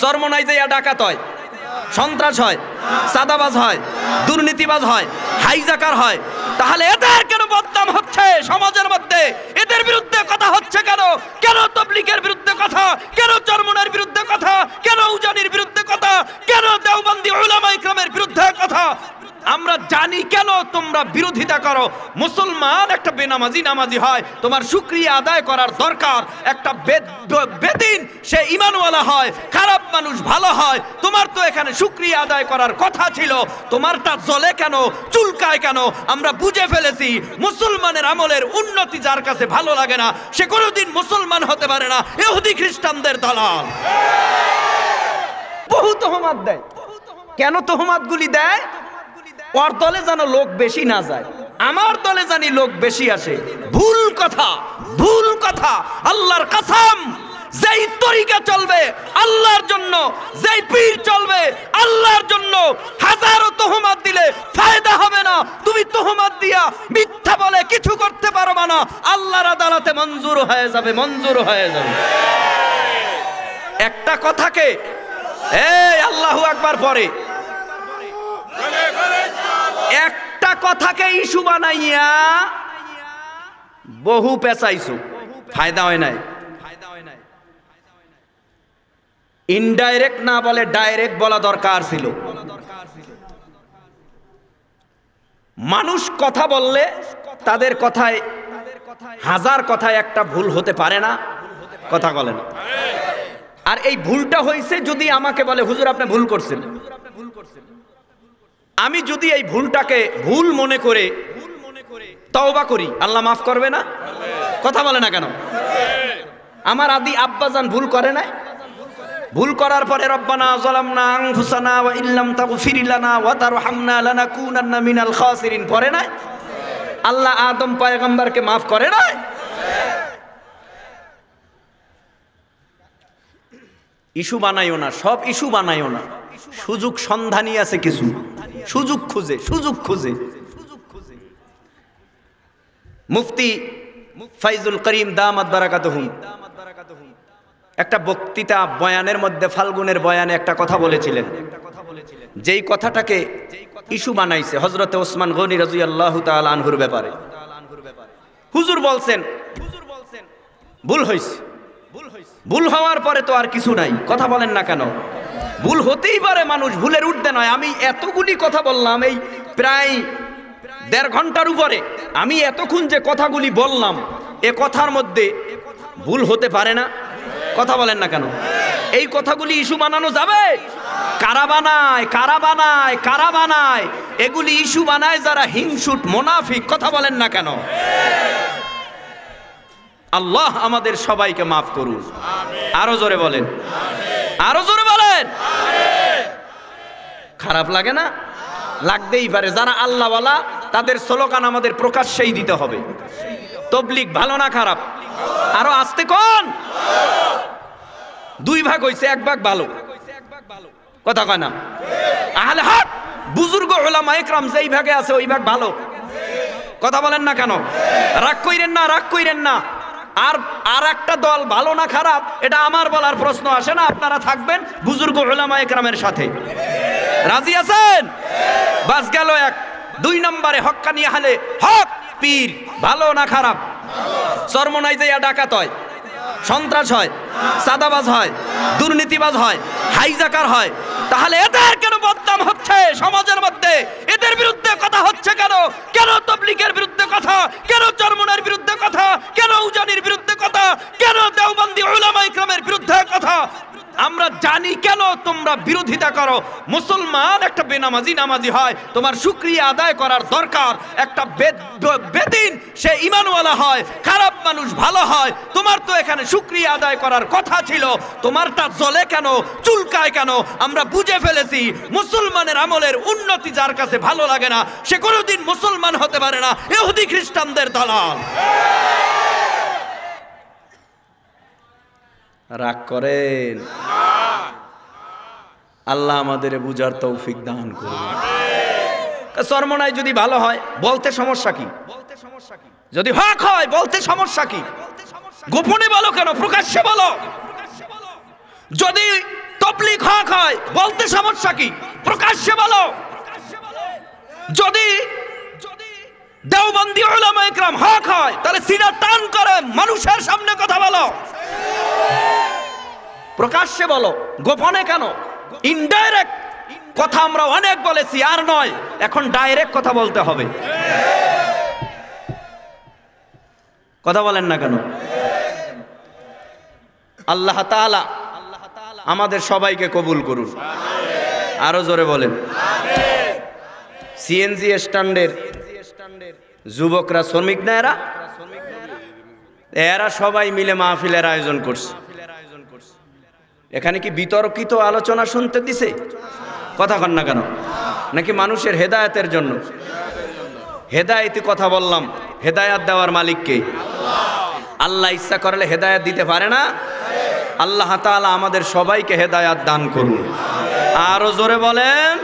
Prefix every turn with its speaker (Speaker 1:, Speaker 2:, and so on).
Speaker 1: চরমনাই যে ডাকাত হয়, সন্ত্রাস হয় সাদাবাজ হয়, দুর্নীতিবাজ হয়, হাইজাকার হয়। তাহলে এদের কেন বদনাম হচ্ছে সমাজের মধ্যে? এদের বিরুদ্ধে কথা হচ্ছে কেন কেন তবলিগের বিরুদ্ধে কথা কেন চরমনের বিরুদ্ধে কথা কেন উজানির বিরুদ্ধে কথা কেন দেওবন্দি উলামা ইকরামের বিরুদ্ধে কথা আমরা জানি কেন তোমরা বিরোধিতা করো। মুসলমান একটা বেনামাজি নামাজি হয়, তোমার শুক্রিয়া আদায় করার দরকার। একটা বেদিন, সে ইমানওয়ালা হয়, খারাপ মানুষ ভালো হয়, তোমার তো এখানে শুক্রিয়া আদায় করার কথা ছিল। তোমারটা জ্বলে কেন, চুলকায় কেন? আমরা বুঝে ফেলেছি, মুসলমানের আমলের উন্নতি যার কাছে ভালো লাগে না, সে কোনোদিন মুসলমান হতে পারে না। এহুদি খ্রিস্টানদের দালাল। বহু তহমাত দেয়। কেন তহমাতগুলি দেয়? ওর দলে যেন লোক বেশি না যায়, আমার দলে জানি লোক বেশি আসে। ভুল কথা ভুল কথা, আল্লাহর কাসাম। যেই তরিকা চলবে, আল্লাহর জন্য। যেই পীর চলবে, আল্লাহর জন্য। হাজারো তহমাত দিলে ফায়দা হবে না। তুমি তহমাত দিয়া মিথ্যা বলে কিছু করতে পারবে না। আল্লাহর আদালতে মঞ্জুর হয়ে যাবে, মঞ্জুর হয়ে যাবে। একটা কথাকে, এই আল্লাহু আকবার পরে একটা কথাকে ইস্যু বানাইয়া বহু পেঁচাইছো। ফায়দা হয় নাই। ইনডাইরেক্ট না বলে ডাইরেক্ট বলা দরকার ছিল। মানুষ কথা বললে তাদের কথায় হাজার কথায় একটা ভুল হতে পারে না, কথা বলেন আর এই ভুলটা হয়েছে যদি আমাকে বলে, হুজুর, আপনি ভুল করছেন। আমি যদি এই ভুলটাকে ভুল মনে করে ভুল মনে করে তওবা করি, আল্লাহ মাফ করবে না? কথা বলে না কেন? আমার আদি আব্বাজান ভুল করে না ভুল করার পরে রব্বানা যালামনা আনফুসানা ওয়া ইল্লাম তাগফির লানা ওয়া তারহামনা লানাকুনান্না মিনাল খাসিরিন। পড়ে না আল্লাহ আদম পয়গম্বরকে মাফ করে না ইস্যু বানাইও না, সব ইস্যু বানাইও না। সুযোগ সন্ধানী আছে কিছু। সুযোগ খুঁজে সুযোগ খুঁজে। মুফতি ফাইজুল করিম দামাত বারাকাতুহুম। একটা বক্তৃতা বয়ানের মধ্যে, ফাল্গুনের বয়ানে একটা কথা বলেছিলেন। যেই কথাটাকে ইস্যু বানাইছে হজরতে ওসমান গনি রাজি আল্লাহ আনহুর ব্যাপারে। হুজুর বলছেন, ভুল হয়েছে ভুল হওয়ার পরে তো আর কিছু নাই। কথা বলেন না কেন? ভুল হতেই পারে মানুষ, ভুলের উঠতে নয়। আমি এতগুলি কথা বললাম এই প্রায় দেড় ঘণ্টার উপরে। আমি এতক্ষণ যে কথাগুলি বললাম, এ কথার মধ্যে ভুল হতে পারে না। কথা বলেন না কেন? এই কথাগুলি ইস্যু বানানো যাবে? কারা বানায় কারা বানায় কারা বানায়? এগুলি ইস্যু বানায় যারা হিংসুট, মোনাফিক, কথা বলেন না কেন? আল্লাহ আমাদের সবাইকে মাফ করুন। আরও জোরে বলেন। আরও জোরে খারাপ লাগে না? লাগতেই পারে। যারা আল্লাহওয়ালা, তাদের স্লোগান আমাদের প্রকাশ্যেই দিতে হবে। তবলিক ভালো না খারাপ? আরও আসতে কোন? দুই ভাগ হইছে, এক ভাগ ভালো। কথা কয় না? আহলে হাত বুজুর্গ ওলামা একরাম যেই ভাগে আছে, ওই ভাগ ভালো। কথা বলেন না কেন? রাগ কইরেন না, রাগ কইরেন না। আর আর একটা দল ভালো না খারাপ, এটা আমার বলার প্রশ্ন আসে না, আপনারা থাকবেন বুজুর্গ ওলামা একরামের সাথে। রাজি আছেন? বাস গেল এক। দুই নম্বরে হক্কানি হালে হক, পীর। ভালো না খারাপ? চরমনাই যে ডাকাত হয়, সন্ত্রাস হয় সাদাবাজ হয়, দুর্নীতিবাজ হয়, হাইজাকার হয়, তাহলে এদের কেন বদনাম হচ্ছে সমাজের মধ্যে? এদের বিরুদ্ধে কথা হচ্ছে কেন? কেন তবলিগের বিরুদ্ধে কথা? কেন চরমনের বিরুদ্ধে কথা? কেন উজানির বিরুদ্ধে কথা কেন দেওবন্দি উলামা ইকরামের বিরুদ্ধে কথা আমরা জানি কেন তোমরা বিরোধিতা করো। মুসলমান একটা বেনামাজি নামাজি হয়, তোমার শুক্রিয়া আদায় করার দরকার। একটা বেদিন, সে ইমানওয়ালা হয়, খারাপ মানুষ ভালো হয়, তোমার তো এখানে শুক্রিয়া আদায় করার কথা ছিল। তোমারটা জ্বলে কেন? চুলকায় কেন? আমরা বুঝে ফেলেছি, মুসলমানের আমলের উন্নতি যার কাছে ভালো লাগে না, সে কোনোদিন মুসলমান হতে পারে না। এহুদি খ্রিস্টানদের দালাল। রাগ করেন। আল্লাহ আমাদের বুঝার তৌফিক দান করুন। চর্মনায় যদি ভালো হয়, বলতে সমস্যা কি? যদি হক হয়, বলতে সমস্যা কি? গোপনে বলো কেন? প্রকাশ্যে বলো। যদি তবলিগ হক হয়, বলতে সমস্যা কি? প্রকাশ্যে বলো। যদি দেওবন্দি ওলামা ইকরাম হক হয়, তাহলে সিনা টান করে মানুষের সামনে কথা বলো। প্রকাশ্যে বলো। গোপনে কেন? ইনডাইরেক্ট কথা আমরা অনেক বলেছি, আর নয়, এখন ডাইরেক্ট কথা বলতে হবে। কথা বলেন না কেন? আল্লাহ তাআলা আমাদের সবাইকে কবুল করুন। আরও জোরে বলেন। সিএনজি স্ট্যান্ডের যুবকরা, শ্রমিক না এরা? এরা সবাই মিলে মাহফিলের আয়োজন করছে। এখানে কি বিতর্কিত আলোচনা শুনতে দিছে? কথা কন না কেন? নাকি মানুষের হেদায়তের জন্য? হেদায়তি কথা বললাম। হেদায়াত দেওয়ার মালিককে আল্লাহ ইচ্ছা করলে হেদায়াত দিতে পারে না। আল্লাহ তালা আমাদের সবাইকে হেদায়াত দান করুন। আরও জোরে বলেন।